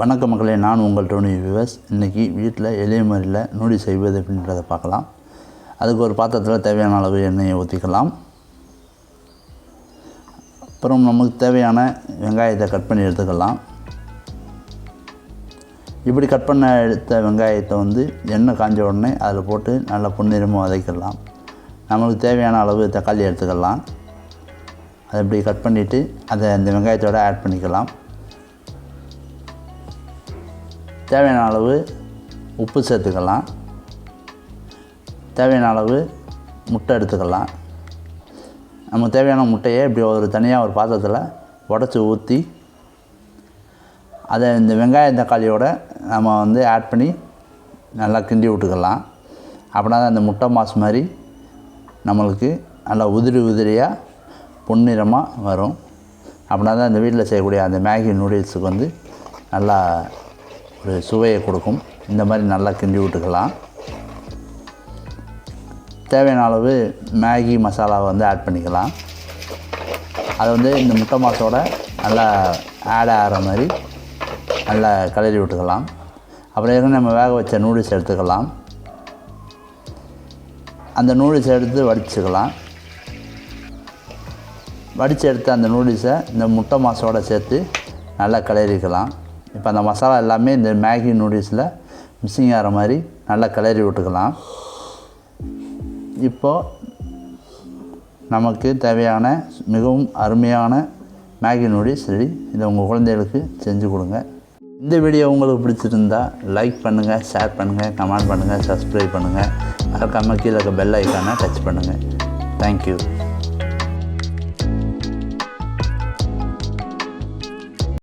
வணக்க மக்களே நான் உங்கள் டோனி விவஸ். இன்றைக்கி வீட்டில் எளிய முறையில் நூடி செய்வது அப்படின்றத பார்க்கலாம். அதுக்கு ஒரு பாத்திரத்தில் தேவையான அளவு எண்ணெயை ஊற்றிக்கலாம். அப்புறம் நமக்கு தேவையான வெங்காயத்தை கட் பண்ணி எடுத்துக்கலாம். இப்படி கட் பண்ண எடுத்த வெங்காயத்தை வந்து எண்ணெய் காஞ்ச உடனே அதில் போட்டு நல்லா பொன்னிறமாக வதக்கிடலாம். நம்மளுக்கு தேவையான அளவு தக்காளி எடுத்துக்கலாம். அதை இப்படி கட் பண்ணிவிட்டு அதை அந்த வெங்காயத்தோடு ஆட் பண்ணிக்கலாம். தேவையான அளவு உப்பு சேர்த்துக்கலாம். தேவையான அளவு முட்டை எடுத்துக்கலாம். நமக்கு தேவையான முட்டையை இப்படி ஒரு தனியாக ஒரு பாத்திரத்தில் உடச்சி ஊற்றி அதை இந்த வெங்காயம் தக்காளியோட நம்ம வந்து ஆட் பண்ணி நல்லா கிண்டி விட்டுக்கலாம். அப்படின்னா தான் அந்த முட்டை மாஸ் மாதிரி நம்மளுக்கு நல்லா உதிரி உதிரியாக பொன்னிறமாக வரும். அப்படின்னா தான் இந்த வீட்டில் செய்யக்கூடிய அந்த மேகி நூடுல்ஸுக்கு வந்து நல்லா ஒரு சுவையை கொடுக்கும். இந்த மாதிரி நல்லா கிண்டி விட்டுக்கலாம். தேவையான அளவு மேகி மசாலாவை வந்து ஆட் பண்ணிக்கலாம். அதை வந்து இந்த முட்டை மாசோட நல்லா ஆட் ஆகிற மாதிரி நல்லா கிளறி விட்டுக்கலாம். அப்புறம் இருந்து நம்ம வேக வச்ச நூடுல்ஸ் எடுத்துக்கலாம். அந்த நூடுல்ஸ் எடுத்து வடிச்சுக்கலாம். வடித்து எடுத்த அந்த நூடுல்ஸை இந்த முட்டை மாசோட சேர்த்து நல்லா கிளறிக்கலாம். இப்போ அந்த மசாலா எல்லாமே இந்த மேகி நூடுல்ஸில் மிஸ்ஸிங் ஆகிற மாதிரி நல்லா கிளறி விட்டுக்கலாம். இப்போது நமக்கு தேவையான மிகவும் அருமையான மேகி நூடுல்ஸ் ரெடி. இதை உங்கள் குழந்தைகளுக்கு செஞ்சு கொடுங்க. இந்த வீடியோ உங்களுக்கு பிடிச்சிருந்தா லைக் பண்ணுங்கள் ஷேர் பண்ணுங்கள் கமெண்ட் பண்ணுங்கள் சப்ஸ்கிரைப் பண்ணுங்கள் மறக்காமல் கீழே இருக்க பெல் ஐக்கானை டச் பண்ணுங்கள் தேங்க்யூ